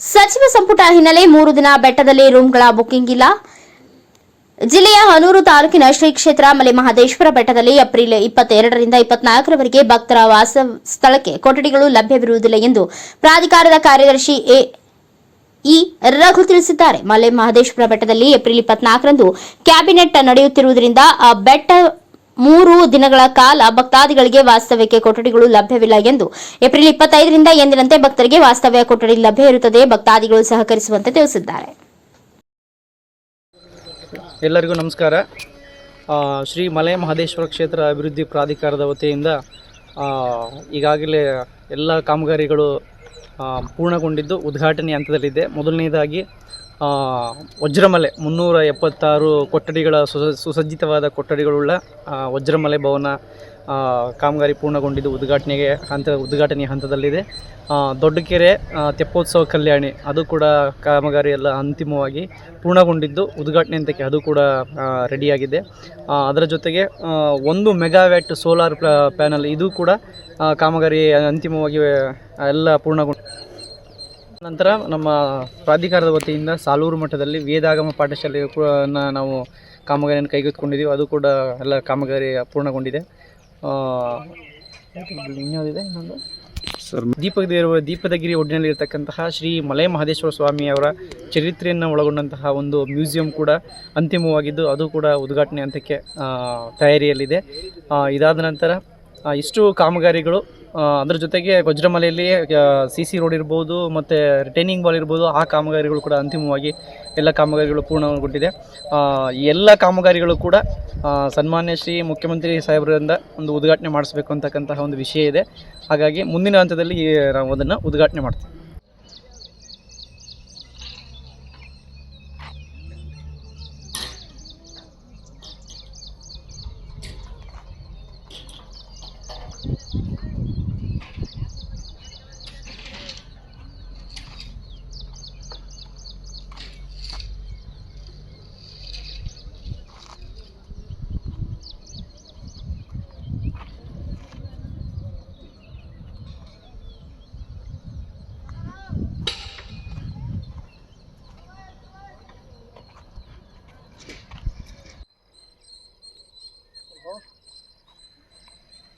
ಸಚಿವ ಸಂಪುಟ ಹಿನ್ನೆಲೆ ಮೂರು ದಿನ ಬೆಟ್ಟದಲ್ಲಿ ರೂಮ್ಗಳ ಬುಕಿಂಗ್ ಇಲ್ಲ. ಜಿಲ್ಲೆಯ ಹನೂರು ತಾಲೂಕಿನ ಶ್ರೀ ಕ್ಷೇತ್ರ ಮಲೆ ಮಹದೇಶ್ವರ ಬೆಟ್ಟದಲ್ಲಿ ಏಪ್ರಿಲ್ ಇಪ್ಪತ್ತೆರಡರಿಂದ ಇಪ್ಪತ್ನಾಲ್ಕರವರೆಗೆ ಭಕ್ತರ ವಾಸ ಸ್ಥಳಕ್ಕೆ ಕೊಠಡಿಗಳು ಲಭ್ಯವಿರುವುದಿಲ್ಲ ಎಂದು ಪ್ರಾಧಿಕಾರದ ಕಾರ್ಯದರ್ಶಿ ಎ ಇ ರಘು ತಿಳಿಸಿದ್ದಾರೆ. ಮಲೆ ಮಹದೇಶ್ವರ ಬೆಟ್ಟದಲ್ಲಿ ಏಪ್ರಿಲ್ ಇಪ್ಪತ್ನಾಲ್ಕರಂದು ಕ್ಯಾಬಿನೆಟ್ ನಡೆಯುತ್ತಿರುವುದರಿಂದ ಆ ಬೆಟ್ಟ ಮೂರು ದಿನಗಳ ಕಾಲ ಭಕ್ತಾದಿಗಳಿಗೆ ವಾಸ್ತವ್ಯಕ್ಕೆ ಕೊಠಡಿಗಳು ಲಭ್ಯವಿಲ್ಲ ಎಂದು ಏಪ್ರಿಲ್ ಇಪ್ಪತ್ತೈದರಿಂದ ಎಂದಿನಂತೆ ಭಕ್ತರಿಗೆ ವಾಸ್ತವ್ಯ ಕೊಠಡಿ ಲಭ್ಯ ಇರುತ್ತದೆ. ಭಕ್ತಾದಿಗಳು ಸಹಕರಿಸುವಂತೆ ತಿಳಿಸಿದ್ದಾರೆ. ಎಲ್ಲರಿಗೂ ನಮಸ್ಕಾರ. ಶ್ರೀ ಮಲೆ ಮಹದೇಶ್ವರ ಕ್ಷೇತ್ರ ಅಭಿವೃದ್ಧಿ ಪ್ರಾಧಿಕಾರದ ವತಿಯಿಂದ ಈಗಾಗಲೇ ಎಲ್ಲ ಕಾಮಗಾರಿಗಳು ಪೂರ್ಣಗೊಂಡಿದ್ದು ಉದ್ಘಾಟನೆ ಹಂತದಲ್ಲಿದೆ. ಮೊದಲನೇದಾಗಿ ವಜ್ರಮಲೆ ಮುನ್ನೂರ ಎಪ್ಪತ್ತಾರು ಕೊಠಡಿಗಳ ಸುಸ, ಸುಸಜ್ಜಿತವಾದ ಕೊಠಡಿಗಳುಳ್ಳ ವಜ್ರಮಲೆ ಭವನ ಕಾಮಗಾರಿ ಪೂರ್ಣಗೊಂಡಿದ್ದು ಉದ್ಘಾಟನೆಗೆ ಹಂತ, ಉದ್ಘಾಟನೆಯ ಹಂತದಲ್ಲಿದೆ. ದೊಡ್ಡಕೆರೆ ತೆಪ್ಪೋತ್ಸವ ಕಲ್ಯಾಣಿ, ಅದು ಕೂಡ ಕಾಮಗಾರಿ ಎಲ್ಲ ಅಂತಿಮವಾಗಿ ಪೂರ್ಣಗೊಂಡಿದ್ದು ಉದ್ಘಾಟನೆ ಹಂತಕ್ಕೆ ಅದು ಕೂಡ ರೆಡಿಯಾಗಿದೆ. ಅದರ ಜೊತೆಗೆ ಒಂದು ಮೆಗಾವ್ಯಾಟ್ ಸೋಲಾರ್ ಪ್ಯಾನಲ್ ಇದು ಕೂಡ ಕಾಮಗಾರಿ ಅಂತಿಮವಾಗಿ ಎಲ್ಲ ಪೂರ್ಣಗೊಂಡು ನಂತರ ನಮ್ಮ ಪ್ರಾಧಿಕಾರದ ವತಿಯಿಂದ ಸಾಲೂರು ಮಠದಲ್ಲಿ ವೇದಾಗಮ ಪಾಠಶಾಲೆ ಕೂಡ ನಾವು ಕಾಮಗಾರಿಯನ್ನು ಕೈಗೆತ್ತಿಕೊಂಡಿದ್ದೀವಿ. ಅದು ಕೂಡ ಎಲ್ಲ ಕಾಮಗಾರಿ ಪೂರ್ಣಗೊಂಡಿದೆ. ಇನ್ಯಾವುದಿದೆ? ಇನ್ನೊಂದು? ಸರ್ ದೀಪಗಿರುವ ದೀಪದಗಿರಿ ಒಡ್ಡಿನಲ್ಲಿ ಇರತಕ್ಕಂತಹ ಶ್ರೀ ಮಲೆ ಮಹದೇಶ್ವರ ಸ್ವಾಮಿಯವರ ಚರಿತ್ರೆಯನ್ನು ಒಳಗೊಂಡಂತಹ ಒಂದು ಮ್ಯೂಸಿಯಂ ಕೂಡ ಅಂತಿಮವಾಗಿದ್ದು ಅದು ಕೂಡ ಉದ್ಘಾಟನೆ ಹಂತಕ್ಕೆ ತಯಾರಿಯಲ್ಲಿದೆ. ಇದಾದ ನಂತರ ಇಷ್ಟು ಕಾಮಗಾರಿಗಳು ಅದ್ರ ಜೊತೆಗೆ ವಜ್ರಮಲೆಯಲ್ಲಿ ಸಿ ಸಿ ರೋಡ್ ಇರ್ಬೋದು, ಮತ್ತು ರಿಟೈನಿಂಗ್ ಬಾಲ್ ಇರ್ಬೋದು, ಆ ಕಾಮಗಾರಿಗಳು ಕೂಡ ಅಂತಿಮವಾಗಿ ಎಲ್ಲ ಕಾಮಗಾರಿಗಳು ಪೂರ್ಣಗೊಂಡಿದೆ. ಎಲ್ಲ ಕಾಮಗಾರಿಗಳು ಕೂಡ ಸನ್ಮಾನ್ಯ ಶ್ರೀ ಮುಖ್ಯಮಂತ್ರಿ ಸಾಹೇಬರಿಂದ ಒಂದು ಉದ್ಘಾಟನೆ ಮಾಡಿಸ್ಬೇಕು ಅಂತಕ್ಕಂತಹ ಒಂದು ವಿಷಯ ಇದೆ. ಹಾಗಾಗಿ ಮುಂದಿನ ಹಂತದಲ್ಲಿ ನಾವು ಅದನ್ನು ಉದ್ಘಾಟನೆ ಮಾಡ್ತೀವಿ.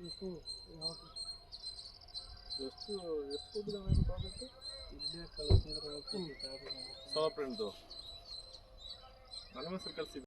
ಕಳಿಸಿ ಎಷ್ಟು ಎಷ್ಟು ಕೊಟ್ಟಿದ್ದಾವೆ ಪ್ರಾಜೆಕ್ಟ್ ಸೋಲಾರ್ ಪ್ರಿಂಟ್ದು ನನ್ನ ಹೆಸರು ಕಳಿಸಿ